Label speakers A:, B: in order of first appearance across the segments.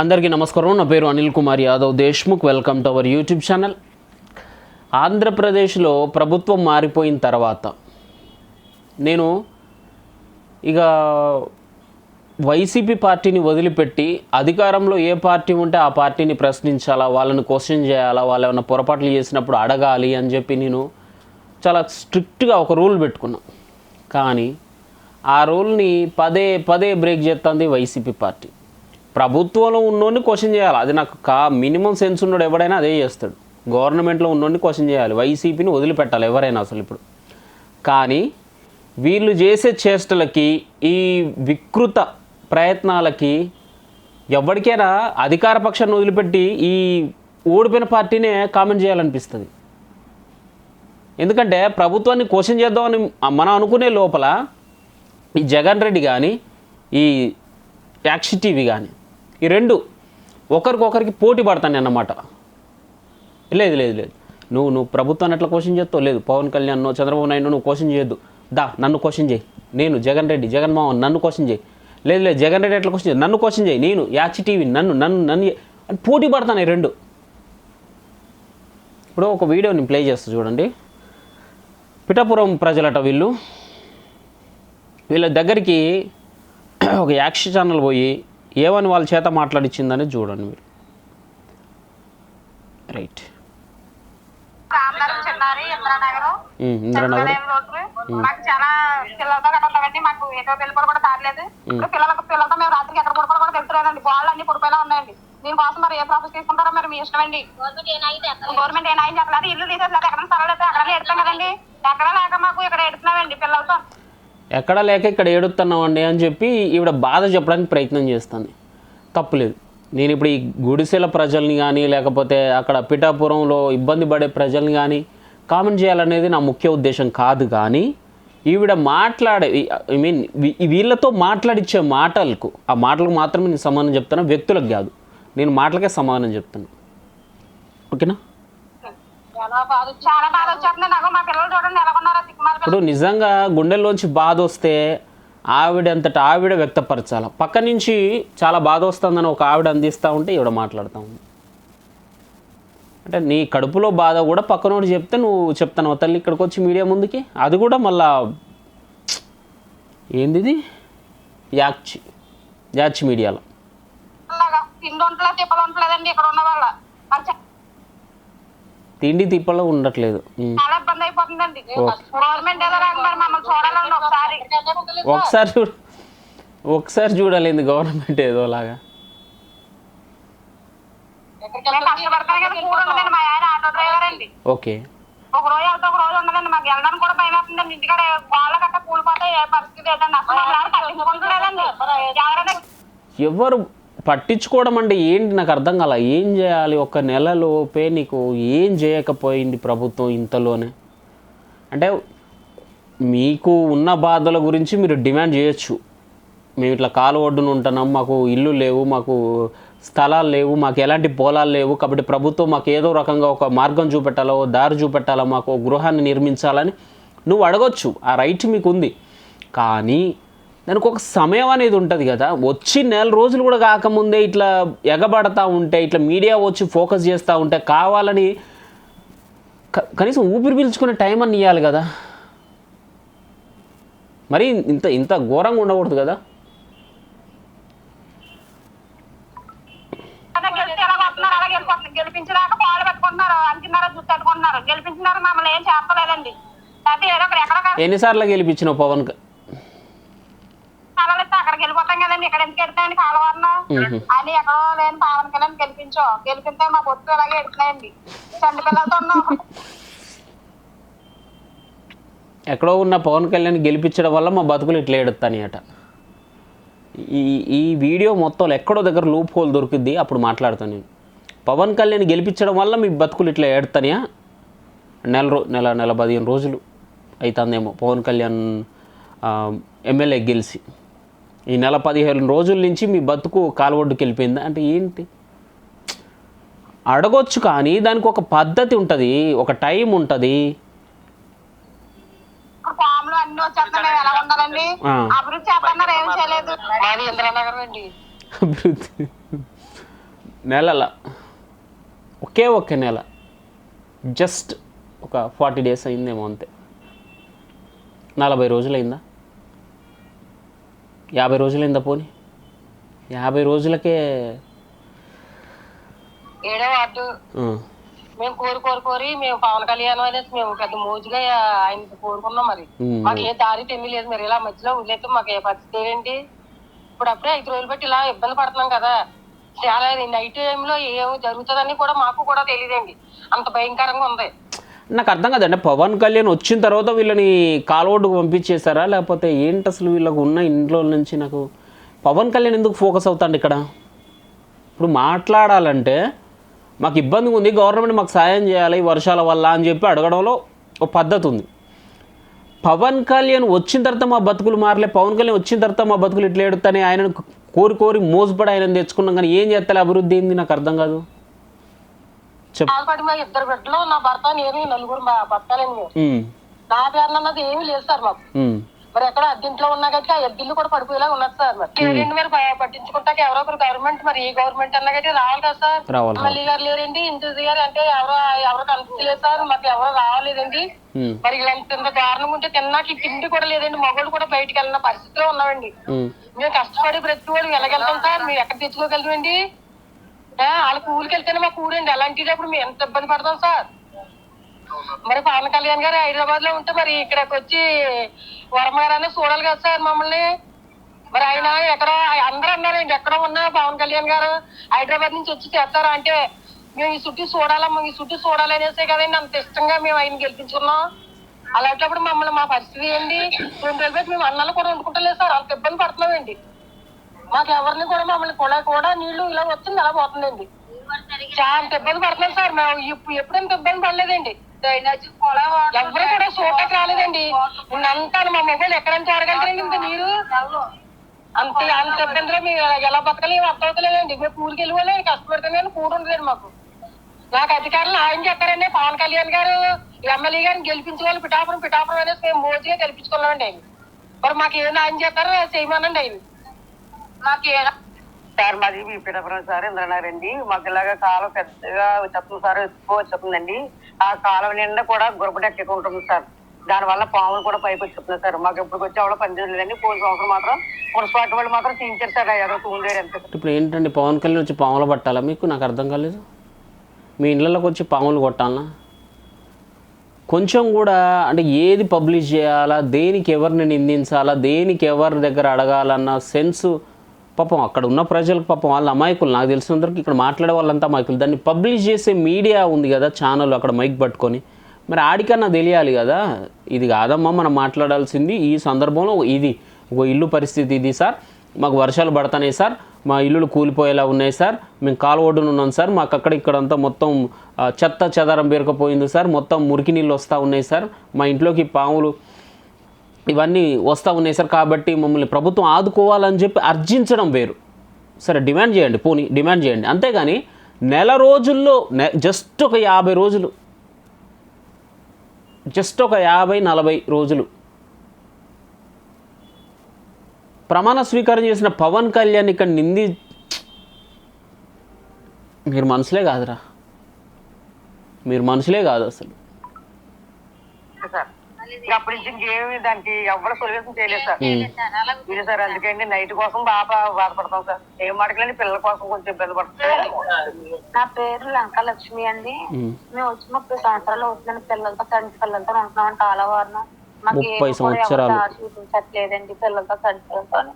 A: అందరికీ నమస్కారం. నా పేరు Anil Kumar Yadav Deshmukh. Welcome to our YouTube channel. ఆంధ్రప్రదేశ్లో ప్రభుత్వం మారిపోయిన తర్వాత నేను ఇక వైసీపీ పార్టీని వదిలిపెట్టి అధికారంలో ఏ పార్టీ ఉంటే ఆ పార్టీని ప్రశ్నించాలా వాళ్ళని క్వశ్చన్ చేయాలా వాళ్ళు ఏమైనా పొరపాట్లు చేసినప్పుడు అడగాలి అని చెప్పి నేను చాలా స్ట్రిక్ట్గా ఒక రూల్ పెట్టుకున్నా. కానీ ఆ రూల్ని పదే పదే బ్రేక్ చేస్తుంది వైసీపీ పార్టీ. ప్రభుత్వంలో ఉన్నోడిని క్వశ్చన్ చేయాలి. అది నాకు కా మినిమం సెన్స్ ఉన్నాడు ఎవడైనా అదే చేస్తాడు. గవర్నమెంట్లో ఉన్నోడిని క్వశ్చన్ చేయాలి. వైసీపీని వదిలిపెట్టాలి ఎవరైనా అసలు ఇప్పుడు. కానీ వీళ్ళు చేసే చేష్టలకి ఈ వికృత ప్రయత్నాలకి ఎవరికైనా అధికార పక్షాన్ని వదిలిపెట్టి ఈ ఓడిపోయిన పార్టీనే కామెంట్ చేయాలనిపిస్తుంది. ఎందుకంటే ప్రభుత్వాన్ని క్వశ్చన్ చేద్దామని మనం అనుకునే లోపల ఈ జగన్ రెడ్డి కానీ ఈ యాక్షి టీవీ కానీ ఈ రెండు ఒకరికొకరికి పోటీ పడతాను అన్నమాట లేదు లేదు లేదు నువ్వు నువ్వు ప్రభుత్వాన్ని ఎట్లా క్వశ్చన్ చేస్తావు? లేదు పవన్ కళ్యాణ్ చంద్రబాబు నాయుడు నువ్వు క్వశ్చన్ చేయొద్దు. దా నన్ను క్వశ్చన్ చేయి. నేను జగన్ రెడ్డి జగన్మోహన్ నన్ను క్వశ్చన్ చేయి. లేదు లేదు జగన్ రెడ్డి ఎట్లా క్వశ్చన్ చేయి? నన్ను క్వశ్చన్ చేయి. నేను యాచి టీవీ నన్ను నన్ను నన్ను అని పోటీ పడతాను ఈ రెండు. ఇప్పుడు ఒక వీడియో నేను ప్లే చేస్తా చూడండి. పిఠాపురం ప్రజలట వీళ్ళు. వీళ్ళ దగ్గరికి ఒక యాక్షన్ ఛానల్ పోయి ఏమని వాళ్ళ చేత మాట్లాడిచ్చిందని చూడండి మీరు. రైట్.
B: ఇంద్రానగరం. మాకు చాలా పిల్లలతో గట్రా మాకు ఎటో వెళ్ళిపోవడం కూడా పిల్లలకు పిల్లలతో మేము రాత్రికి ఎక్కడ పడుకోవడం కూడా అన్ని పడిపోయేలా ఉన్నాయండి. దీనికోసం మరి ఏ ప్రాసెస్ తీసుకుంటారో మరి మీ ఇష్టం అండి. గవర్నమెంట్ ఏం ఆయన చెప్పలేదు ఇల్లు తీసేసలేదు ఎక్కడ స్థలం అయితే అక్కడ ఎడతాం కదండి. ఎక్కడ లేక మాకు ఇక్కడ ఎడుతున్నామండి పిల్లలతో.
A: ఎక్కడ లేక ఇక్కడ ఏడుతున్నామండి అని చెప్పి ఈవిడ బాధ చెప్పడానికి ప్రయత్నం చేస్తుంది. తప్పులేదు. నేను ఇప్పుడు ఈ గుడిసెల ప్రజల్ని కానీ లేకపోతే అక్కడ పిఠాపురంలో ఇబ్బంది పడే ప్రజల్ని కానీ కామెంట్ చేయాలనేది నా ముఖ్య ఉద్దేశం కాదు కానీ ఈవిడ మాట్లాడే ఐ మీన్ వీళ్ళతో మాట్లాడిచ్చే మాటలకు ఆ మాటలకు మాత్రమే నేను సమానం చెప్తాను వ్యక్తులకు కాదు. నేను మాటలకే సమానం చెప్తాను ఓకేనా? ఇప్పుడు నిజంగా గుండెల్లోంచి బాధ వస్తే ఆవిడంతట ఆవిడ వ్యక్తపరచాల. పక్క నుంచి చాలా బాధ వస్తుందని ఒక ఆవిడ అందిస్తూ ఉంటే ఈవిడ మాట్లాడుతూ ఉంది. అంటే నీ కడుపులో బాధ కూడా పక్కనోడు చెప్తే నువ్వు చెప్తాను తల్లి ఇక్కడికి వచ్చి మీడియా ముందుకి? అది కూడా మళ్ళా ఏంది ఇది యాక్చి యాచి మీడియాలో
B: తిండి ఉండలేదు ఇక్కడ ఉన్న వాళ్ళ
A: తిండి తిప్పలో ఉండట్లేదు.
B: చాలా ఇబ్బంది అయిపోతుందండి. గవర్నమెంట్ ఏదో లాగా మరి మమ్మల్ని చూడాలండి ఒకసారి.
A: ఒకసారి చూడ ఒకసారి చూడాలి గవర్నమెంట్
B: డ్రైవర్ అండి.
A: ఓకే.
B: ఒక రోజు ఒక రోజు ఉండదండి. మాకు వెళ్ళడానికి కూడా భయం వేస్తుందండి. ఇంటికాడ వాళ్ళ కట్ట కూలిపోతే ఏ పరిస్థితి ఏంటండి? అసలు ఎవరైనా
A: ఎవరు పట్టించుకోవడం అంటే ఏంటి? నాకు అర్థం కాల. ఏం చేయాలి? ఒక నెలలోపే నీకు ఏం చేయకపోయింది ప్రభుత్వం ఇంతలోనే? అంటే మీకు ఉన్న బాధల గురించి మీరు డిమాండ్ చేయొచ్చు. మేము ఇట్లా కాలు ఒడ్డున ఉంటున్నాం. మాకు ఇల్లు లేవు మాకు స్థలాలు లేవు మాకు ఎలాంటి పొలాలు లేవు. కాబట్టి ప్రభుత్వం మాకు ఏదో రకంగా ఒక మార్గం చూపెట్టాలో దారి చూపెట్టాలో మాకు గృహాన్ని నిర్మించాలని నువ్వు అడగొచ్చు. ఆ రైట్ మీకు ఉంది కానీ దానికి ఒక సమయం అనేది ఉంటుంది కదా. వచ్చి నెల రోజులు కూడా కాకముందే ఇట్లా ఎగబడతా ఉంటే ఇట్లా మీడియా వచ్చి ఫోకస్ చేస్తూ ఉంటే కావాలని కనీసం ఊపిరి పీల్చుకునే టైం అని ఇవ్వాలి కదా. మరి ఇంత ఇంత ఘోరంగా ఉండకూడదు కదా.
B: గెలిపించడానికి పాలు పెట్టుకుంటున్నారు అంటున్నారు జుట్టు పెట్టుకుంటున్నారు గెలిపించినారు మమ్మల్ని ఏం చెప్పలేదండి
A: ఎన్నిసార్లు గెలిపించినావు పవన్
B: అక్కడికి వెళ్ళిపోతాం కదండి ఇక్కడ ఎందుకు వెళ్తాయండి కాలవరణ. అని ఎక్కడో లేని పావన్ కళ్యాణ్ గెలిపించో. గెలిపితే మా బొత్తు అలాగే ఎడుతున్నాయండి. చంటి పిల్లలతో ఉన్నాం.
A: ఎక్కడో ఉన్న పవన్ కళ్యాణ్ గెలిపించడం వల్ల మా బతుకులు ఇట్లా ఎడుతాని అట ఈ ఈ వీడియో మొత్తం ఎక్కడో దగ్గర లూప్ హోల్ దొరికింది అప్పుడు మాట్లాడతాను నేను. పవన్ కళ్యాణ్ గెలిపించడం వల్ల మీ బతుకులు ఇట్లా ఏడుతానియా నెల రో నెల నెల పదిహేను రోజులు అవుతుందేమో పవన్ కళ్యాణ్ ఆ, ఎమ్మెల్యే గెలిచి. ఈ నెల పదిహేను రోజుల నుంచి మీ బతుకు కాలువడ్డుకి వెళ్ళిపోయిందా అంటే ఏంటి? అడగొచ్చు కానీ దానికి ఒక పద్ధతి ఉంటుంది ఒక టైం ఉంటుంది.
B: ఫామ్లో అన్ని వచ్చేస్తున్నాయి మేము ఎలా ఉండాలండి?
A: ఆ.
B: అభివృద్ధి చేస్తున్నారు ఏం చేయలేదు.
C: మాది ఇంద్రానగరం అండి.
A: అభివృద్ధి. నెలల. ఒకే ఒకే నెల. జస్ట్ ఒక ఫార్టీ డేస్ అయిందేమో అంతే. నలభై రోజులైందా? యాభై రోజులైందా పోనీ? యాభై రోజులకే
C: ఏడో వార్డు. మేము కోరి కోరి కోరి మేము పవన్ కళ్యాణ్ అనేసి మేము పెద్ద మోజుగా ఆయన కోరుకున్నాం మరి. మాకు ఏ దారి తెమ్మి లేదు మరి. ఇలా మధ్యలో వదిలేస్తే మాకు ఏ పరిస్థితి ఏంటి? ఇప్పుడు అప్పుడే ఐదు రోజులు బట్టి ఇలా ఇబ్బంది పడుతున్నాం కదా. చాలా నైట్ టైంలో ఏం జరుగుతుందని కూడా మాకు కూడా తెలియదండి. అంత భయంకరంగా ఉంది.
A: నాకు అర్థం కాదండి. పవన్ కళ్యాణ్ వచ్చిన తర్వాత వీళ్ళని కాలువడ్డుకు పంపించేశారా? లేకపోతే ఏంటి అసలు వీళ్ళకు ఉన్న ఇంట్లో నుంచి నాకు పవన్ కళ్యాణ్ ఎందుకు ఫోకస్ అవుతాండి ఇక్కడ? ఇప్పుడు మాట్లాడాలంటే మాకు ఇబ్బందిగా ఉంది. గవర్నమెంట్ మాకు సాయం చేయాలి ఈ వర్షాల వల్ల అని చెప్పి అడగడంలో ఒక పద్ధతి ఉంది. పవన్ కళ్యాణ్ వచ్చిన తర్వాత మా బతుకులు మారలే. పవన్ కళ్యాణ్ వచ్చిన తర్వాత మా బతుకులు ఇట్లా ఎడుతానే ఆయనను కోరి కోరి మోసపడి ఆయన తెచ్చుకున్నాం. కానీ ఏం చేస్తారు అభివృద్ధి ఏంది? నాకు అర్థం కాదు.
C: బాధపడి మా ఇద్దరు బిడ్డలు నా భర్త నేను ఈ నలుగురు మా
A: ఉమ్,
C: నా పేరు అన్నది ఏమీ లేదు సార్ మాకు. మరి ఎక్కడ అద్దెంట్లో ఉన్నా గట్టి ఆ ఎద్దిల్లు కూడా పడిపోయేలా ఉన్నది సార్ మరి. లేదండి మరి పట్టించుకుంటాక ఎవరో ఒకరు గవర్నమెంట్ మరి ఏ గవర్నమెంట్ అన్నా గట్టి రావాలి కదా సార్. ఎమ్మెల్యే గారు లేరండి ఇంటి గారు అంటే ఎవరో ఎవరు కనిపించలేదు సార్. మాకు ఎవరో రావాలేదండి. మరి ఇలాంటి ఇంత దారుణంగా ఉంటే తిన్నాక ఈ తిండి కూడా లేదండి. మగవాళ్ళు కూడా బయటికి వెళ్ళిన పరిస్థితిలో ఉన్నామండి. మేము కష్టపడి ప్రతి వాడు వెళ్ళగలుగుతాం సార్? మేము ఎక్కడ తెచ్చుకోగలమండి? వాళ్ళ కూలికి వెళ్తేనే మా కూరండి అలాంటిటప్పుడు మేము ఎంత ఇబ్బంది పడతాం సార్? మరి పవన్ కళ్యాణ్ గారు హైదరాబాద్లో ఉంటే మరి ఇక్కడికి వచ్చి వరమారానే చూడాలి కదా సార్ మమ్మల్ని. మరి ఆయన ఎక్కడ అందరూ అన్నారండి ఎక్కడ ఉన్నా పవన్ కళ్యాణ్ గారు హైదరాబాద్ నుంచి వచ్చి చేస్తారా అంటే మేము ఈ చుట్టూ చూడాలమ్మా ఈ చుట్టూ చూడాలనేసే కదండి అంత ఇష్టంగా మేము ఆయన గెలిపించుకున్నాం. అలాంటప్పుడు మమ్మల్ని మా పరిస్థితి ఏంటి? రెండు రోజులు మేము అన్నాలు కూడా వండుకుంటలేదు సార్. అంత ఇబ్బంది పడుతున్నామండి. మాకు ఎవరిని కూడా మమ్మల్ని కూడా కూడా నీళ్ళు ఇలా వచ్చింది అలా పోతుందండి. చాలా ఇబ్బంది పడుతున్నాం సార్ మేము ఇప్పుడు ఎప్పుడు ఇంత ఇబ్బంది పడలేదండి. ఎవరు కూడా చూడటానికి రాలేదండి. అంతా మా మొబైల్ ఎక్కడంతా అడగలుగుతారండి ఇంత నీరు అంత అంత ఇబ్బందిలో మేము ఎలా బతకాలి ఏం మేము కూలికి వెళ్ళిపోలేదు కష్టపడతాం కానీ కూడు ఉండదండి మాకు. నాకు అధికారులు ఆయన చెప్పారండి పవన్ కళ్యాణ్ గారు ఎమ్మెల్యే గారిని గెలిపించుకోవాలి పిఠాపురం పిఠాపురం అనేసి మేము మోజీగా గెలిపించుకున్నామండి ఆయన. మరి మాకు ఏమైనా ఆయన చెప్పారో చేయమనండి ఆయన. మాకు సార్ మాది మీ పిఠాపురం సార్ ఇంద్రనగర్ అండి మాకు ఇలాగా కాలం పెద్దగా చెప్తుంది సార్ ఎక్కువ చెప్తుందండి. ఆ కాలం నిండా కూడా గురపటి ఎక్కువ ఉంటుంది సార్. దానివల్ల పాములు కూడా పైకి వచ్చి సార్. మాకు ఇప్పుడు వచ్చి ఎవడో పని చేయలేదండి. పోలీసు సంవత్సరం మాత్రం మున్సిపాలిటీ వాళ్ళు మాత్రం తీయించారు సార్. ఎవరో ఉండేది అంతే
A: ఇప్పుడు ఏంటండి పవన్ కళ్యాణ్ వచ్చి పాములు పట్టాలా మీకు? నాకు అర్థం కాలేదు. మీ ఇళ్ళలోకి వచ్చి పాములు కొట్టాలా? కొంచెం కూడా అంటే ఏది పబ్లిష్ చేయాలా? దేనికి ఎవరిని నిందించాలా? దేనికి ఎవరి దగ్గర అడగాలన్న సెన్స్ పాపం అక్కడ ఉన్న ప్రజలకు పాపం వాళ్ళ అమాయకులు నాకు తెలిసినందరికి ఇక్కడ మాట్లాడే వాళ్ళంతా అమాయకులు. దాన్ని పబ్లిష్ చేసే మీడియా ఉంది కదా ఛానల్ అక్కడ మైక్ పట్టుకొని. మరి ఆడికన్నా తెలియాలి కదా. ఇది కాదమ్మా మనం మాట్లాడాల్సింది ఈ సందర్భంలో ఇది. ఒక ఇల్లు పరిస్థితి ఇది సార్. మాకు వర్షాలు పడుతున్నాయి సార్. మా ఇల్లులు కూలిపోయేలా ఉన్నాయి సార్. మేము కాలు ఒడ్డున ఉన్నాం సార్. మాకు అక్కడ ఇక్కడంతా మొత్తం చెత్త చెదారం పేరుకపోయింది సార్. మొత్తం మురికి నీళ్ళు వస్తూ ఉన్నాయి సార్. మా ఇంట్లోకి పాములు ఇవన్నీ వస్తూ ఉన్నాయి సార్ కాబట్టి మమ్మల్ని ప్రభుత్వం ఆదుకోవాలని చెప్పి అర్జించడం వేరు. సరే డిమాండ్ చేయండి పోనీ డిమాండ్ చేయండి. అంతేగాని నెల రోజుల్లో జస్ట్ ఒక యాభై రోజులు. జస్ట్ ఒక యాభై నలభై రోజులు. ప్రమాణ స్వీకారం చేసిన పవన్ కళ్యాణ్ ఇక్కడ నింది మీరు మనుషులే కాదురా. మీరు మనుషులే కాదు అసలు.
C: సార్ ఇంకా అప్పటి నుంచి ఇంకేమి దానికి ఎవరు సొల్యూషన్ చేయలేదు సార్. ఇది సార్ అందుకండి నైట్ కోసం బాగా బాధపడతాం సార్. ఏం మాటకలేని పిల్లల కోసం కొంచెం ఇబ్బంది పడతాం
D: నా పేరు లంక లక్ష్మి అండి. మేము వచ్చి ముప్పై సంవత్సరాలు అవుతుందండి పిల్లలతో తండ్రి పిల్లలతో ఉంటున్నాం చాలా వారం మాకు
A: ముప్పై సంవత్సరాలు.
D: చూపించట్లేదండి పిల్లలతో తండ్రి పిల్లలతో.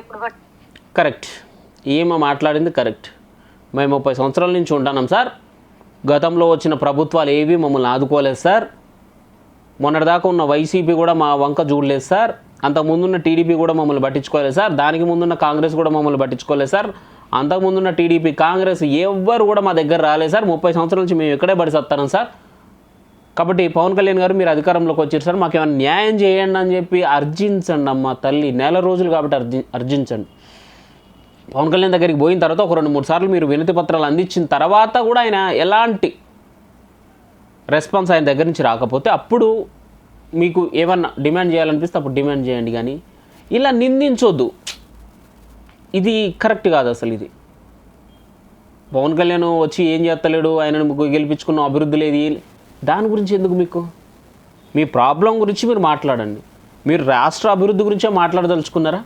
D: ఎప్పుడు బట్టి
A: కరెక్ట్. ఏమో మాట్లాడింది కరెక్ట్. మేము ముప్పై సంవత్సరాల నుంచి ఉంటున్నాం సార్. గతంలో వచ్చిన ప్రభుత్వాలు ఏవి మమ్మల్ని ఆదుకోలేదు సార్. మొన్నటిదాకా ఉన్న వైసీపీ కూడా మా వంక చూడలేదు సార్. అంతకు ముందున్న టీడీపీ కూడా మమ్మల్ని పట్టించుకోలేదు సార్. దానికి ముందున్న కాంగ్రెస్ కూడా మమ్మల్ని పట్టించుకోలేదు సార్. అంతకు ముందున్న టీడీపీ కాంగ్రెస్ ఎవ్వరు కూడా మా దగ్గర రాలేదు సార్. ముప్పై సంవత్సరాల నుంచి మేము ఇక్కడే పడిసత్తాను సార్. కాబట్టి పవన్ కళ్యాణ్ గారు మీరు అధికారంలోకి వచ్చారు సార్. మాకు ఏమైనా న్యాయం చేయండి అని చెప్పి అర్జించండి అమ్మ తల్లి. నెల రోజులు కాబట్టి అర్జి అర్జించండి. పవన్ కళ్యాణ్ దగ్గరికి పోయిన తర్వాత ఒక రెండు మూడు సార్లు మీరు వినతి పత్రాలు అందించిన తర్వాత కూడా ఆయన ఎలాంటి రెస్పాన్స్ ఆయన దగ్గర నుంచి రాకపోతే అప్పుడు మీకు ఏమన్నా డిమాండ్ చేయాలనిపిస్తే అప్పుడు డిమాండ్ చేయండి కానీ ఇలా నిందించొద్దు. ఇది కరెక్ట్ కాదు అసలు ఇది. పవన్ కళ్యాణ్ వచ్చి ఏం చేస్తలేడు? ఆయనను గెలిపించుకున్న అభివృద్ధి లేదు. దాని గురించి ఎందుకు మీకు? మీ ప్రాబ్లం గురించి మీరు మాట్లాడండి. మీరు రాష్ట్ర అభివృద్ధి గురించే మాట్లాడదలుచుకున్నారా?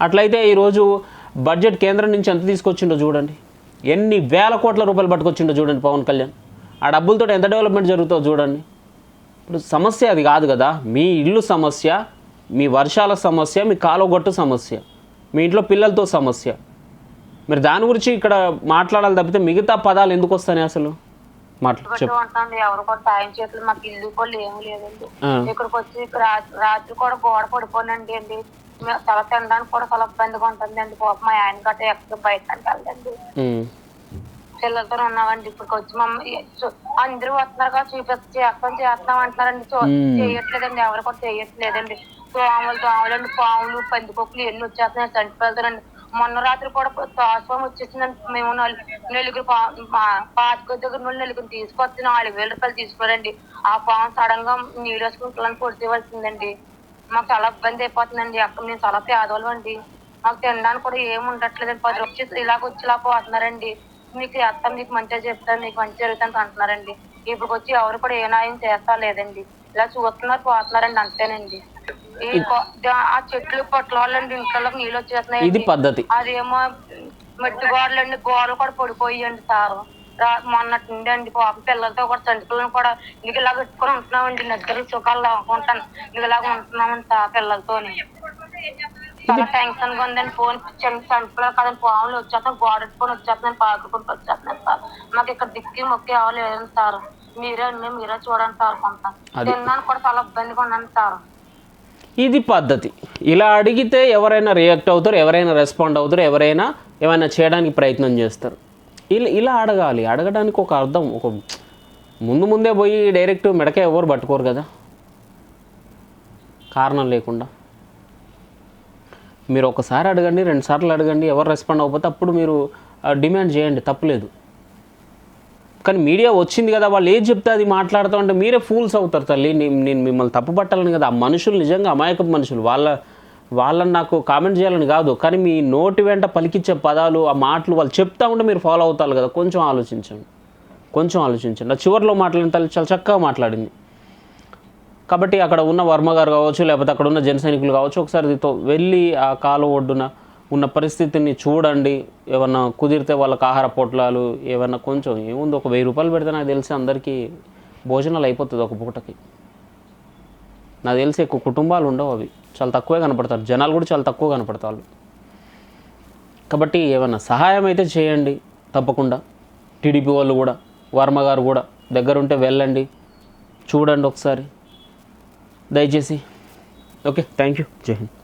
A: అట్లయితే ఈరోజు బడ్జెట్ కేంద్రం నుంచి ఎంత తీసుకొచ్చిండో చూడండి. ఎన్ని వేల కోట్ల రూపాయలు పట్టుకొచ్చిండో చూడండి పవన్ కళ్యాణ్. ఆ డబ్బులతో ఎంత డెవలప్మెంట్ జరుగుతుందో చూడండి. ఇప్పుడు సమస్య అది కాదు కదా. మీ ఇల్లు సమస్య మీ వర్షాల సమస్య మీ కాలువగొట్టు సమస్య మీ ఇంట్లో పిల్లలతో సమస్య. మీరు దాని గురించి ఇక్కడ మాట్లాడాలి తప్పితే మిగతా పదాలు ఎందుకు వస్తాయి అసలు?
D: ఎవరు కూడా సాయం చేతులు మాకు ఇల్లు కూడా ఏమీ లేదండి. ఇక్కడికి వచ్చి రాత్రి కూడా గోడ పడిపోనండి అండి. తల తినడానికి కూడా చాలా ఇబ్బందిగా ఉంటుందండి. పాప మా ఆయన గట్ట ఎక్కడ బయటకి వెళ్ళండి
A: ఉమ్.
D: పిల్లలతో ఉన్నామండి ఇప్పటికి వచ్చి మమ్మల్ని అందరూ వస్తున్నారు కదా చూపిస్తే చేస్తాం చేస్తాం అంటున్నారండి. చేయట్లేదండి. ఎవరు కూడా చేయట్లేదండి. దోమలు దోమలండి పాములు పందికొక్కులు ఎన్ని వచ్చేస్తున్నాయి. చనిపోతారండి మొన్న రాత్రి కూడా తాసువం వచ్చేసిందండి. మేము నలు- నలుగురు పాతిక దగ్గర నుండి నలుగురు తీసుకొచ్చి నాలుగు వేల రూపాయలు తీసుకురండి ఆ పాము సడన్గా నీళ్ళు వేసుకుంటాలని పొడిచేవలసిందండి మాకు చాలా ఇబ్బంది అయిపోతుందండి. అక్కడ మేము చాలా పేదవాళ్ళం అండి. మాకు తినడానికి కూడా ఏమి ఉండట్లేదండి. పది రూపాయలు ఇలాగ వచ్చి ఇలా పోతున్నారండి. మీకు చేస్తాం మీకు మంచిగా చెప్తాను మీకు మంచి జరుగుతుంది అంటున్నారండి. ఇప్పుడు వచ్చి ఎవరు కూడా ఏ న్యాయం చేస్తా లేదండి. ఇలా చూస్తున్నారు పోతున్నారండి అంతేనండి. ఈ ఆ చెట్లు పొట్ల వాళ్ళండి ఇంట్లో నీళ్ళు
A: ఇది
D: వచ్చేస్తున్నాయి
A: పద్ధతి.
D: అదేమో మట్టి గోడలు అండి గోడలు కూడా పడిపోయాయండి సారు. మొన్నటి నుండి అండి పాప పిల్లలతో కూడా చంటి పిల్లలు కూడా నీకు ఇలా పెట్టుకొని ఉంటున్నామండి. నిద్ర సుఖాలు లాక్కుంటాను నీకు ఇలాగ ఉంటున్నామండి సార్ పిల్లలతోని. చాలా టెన్షన్గా ఉందండి ఫోన్ పిల్లలు కదండి పాములు వచ్చేస్తాం గోడ పెట్టుకొని వచ్చేస్తున్నాను. పాకుకుంటూ వచ్చేస్తున్నాను సార్. మాకు ఇక్కడ దిక్కి మొక్కి ఎవరు లేదండి సార్. మీరే అండి. మీరే చూడండి సార్ కొంత. తిన్నాను కూడా చాలా ఇబ్బందిగా ఉన్నాను సార్.
A: ఇది పద్ధతి. ఇలా అడిగితే ఎవరైనా రియాక్ట్ అవుతారు ఎవరైనా రెస్పాండ్ అవుతారు ఎవరైనా ఏమైనా చేయడానికి ప్రయత్నం చేస్తారు. ఇలా ఇలా అడగాలి. అడగడానికి ఒక అర్థం ఒక ముందు ముందే పోయి డైరెక్ట్ మెడకే ఎవరు పట్టుకోరు కదా. కారణం లేకుండా. మీరు ఒకసారి అడగండి రెండు సార్లు అడగండి ఎవరు రెస్పాండ్ అవ్వకపోతే అప్పుడు మీరు డిమాండ్ చేయండి తప్పులేదు. కానీ మీడియా వచ్చింది కదా వాళ్ళు ఏది చెప్తే అది మాట్లాడుతూ అంటే మీరే ఫూల్స్ అవుతారు తల్లి. నేను నేను మిమ్మల్ని తప్పు పట్టాలని కదా ఆ మనుషులు నిజంగా అమాయకపు మనుషులు. వాళ్ళ వాళ్ళని నాకు కామెంట్ చేయాలని కాదు కానీ మీ నోటి వెంట పలికిచ్చే పదాలు ఆ మాటలు వాళ్ళు చెప్తా ఉంటే మీరు ఫాలో అవుతారు కదా. కొంచెం ఆలోచించండి. కొంచెం ఆలోచించండి. ఆ చివరిలో మాట్లాడిన తల్లి చాలా చక్కగా మాట్లాడింది. కాబట్టి అక్కడ ఉన్న వర్మ గారు కావచ్చు లేకపోతే అక్కడ ఉన్న జన సైనికులు కావచ్చు ఒకసారి వెళ్ళి ఆ కాలువ ఒడ్డున ఉన్న పరిస్థితిని చూడండి. ఏమన్నా కుదిరితే వాళ్ళకి ఆహార పొట్లాలు ఏమన్నా కొంచెం ఏముంది ఒక వెయ్యి రూపాయలు పెడితే నాకు తెలిసి అందరికీ భోజనాలు అయిపోతుంది ఒక పూటకి. నాకు తెలిసి ఎక్కువ కుటుంబాలు ఉండవు అవి. చాలా తక్కువే కనపడతారు. జనాలు కూడా చాలా తక్కువ కనపడతారు. కాబట్టి ఏమన్నా సహాయం అయితే చేయండి తప్పకుండా. టీడీపీ వాళ్ళు కూడా వర్మ గారు కూడా దగ్గరుంటే వెళ్ళండి. చూడండి ఒకసారి. దయచేసి. ఓకే థ్యాంక్ యూ జై హింద్.